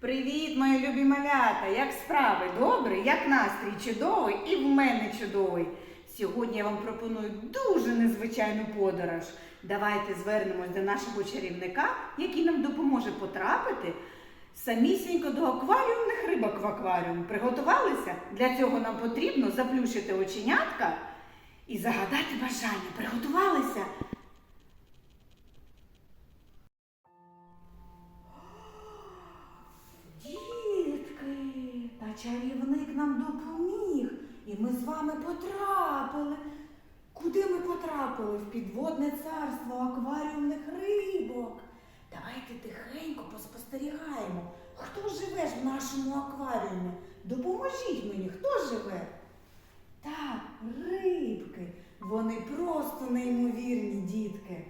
Привіт, мої любі малята! Як справи? Добре? Як настрій чудовий і в мене чудовий. Сьогодні я вам пропоную дуже незвичайну подорож. Давайте звернемось до нашого чарівника, який нам допоможе потрапити самісінько до акваріумних рибок в акваріум. Приготувалися? Для цього нам потрібно заплющити оченятка і загадати бажання. Приготувалися? Чарівник нам допоміг, і ми з вами потрапили. Куди ми потрапили? В підводне царство акваріумних рибок. Давайте тихенько поспостерігаємо, хто живе в нашому акваріумі. Допоможіть мені, хто живе? Так, рибки. Вони просто неймовірні дітки.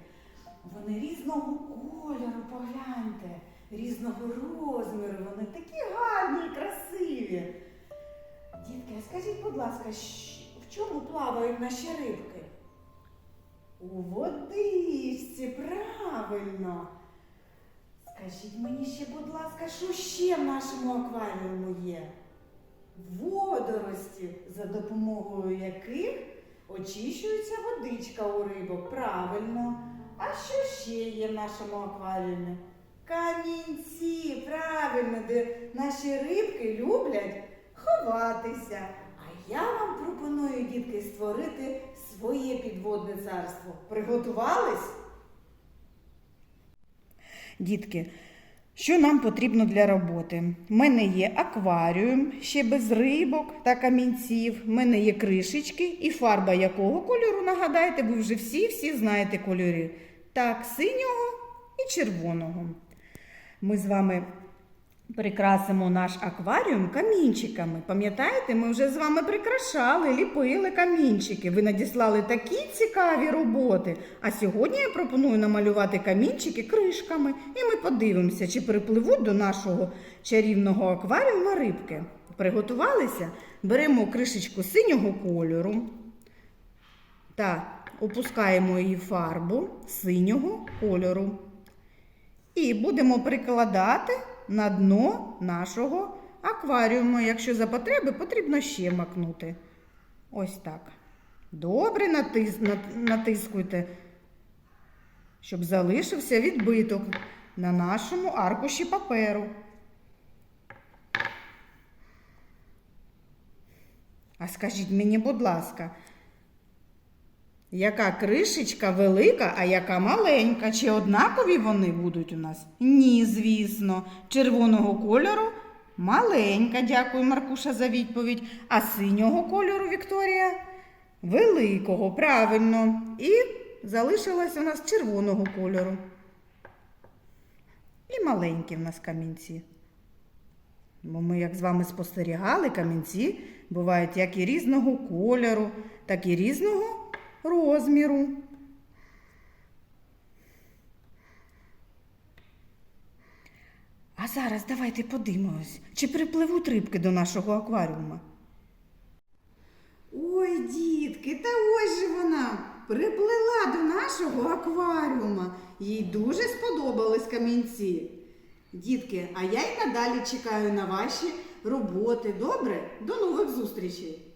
Вони різного кольору, погляньте, різного розміру. Вони такі ласка, в чому плавають наші рибки? У водичці, правильно. Скажіть мені ще, будь ласка, що ще в нашому акваріуму є? Водорості, за допомогою яких очищується водичка у рибок. Правильно. А що ще є в нашому акваріумі? Камінці, правильно, де наші рибки люблять ховатися. Я вам пропоную, дітки, створити своє підводне царство. Приготувались? Дітки, що нам потрібно для роботи? У мене є акваріум, ще без рибок та камінців. У мене є кришечки і фарба якого кольору, нагадайте, ви вже всі-всі знаєте кольори. Так, синього і червоного. Ми з вами прикрасимо наш акваріум камінчиками. Пам'ятаєте, ми вже з вами прикрашали, ліпили камінчики. Ви надіслали такі цікаві роботи. А сьогодні я пропоную намалювати камінчики кришками. І ми подивимося, чи припливуть до нашого чарівного акваріума рибки. Приготувалися? Беремо кришечку синього кольору та опускаємо її фарбу синього кольору. І будемо прикладати на дно нашого акваріуму. Якщо за потреби, потрібно ще макнути. Ось так. Добре натис, натискуйте, щоб залишився відбиток на нашому аркуші паперу. А скажіть мені, будь ласка, яка кришечка велика, а яка маленька? Чи однакові вони будуть у нас? Ні, звісно. Червоного кольору маленька. Дякую, Маркуша, за відповідь. А синього кольору Вікторія великого, правильно. І залишилась у нас червоного кольору. І маленькі в нас камінці. Бо ми, як з вами спостерігали, камінці бувають як і різного кольору, так і різного розміру. А зараз давайте подивимось, чи припливуть рибки до нашого акваріума. Ой, дітки, та ось же вона приплила до нашого акваріума. Їй дуже сподобались камінці. Дітки, а я й надалі чекаю на ваші роботи. Добре? До нових зустрічей!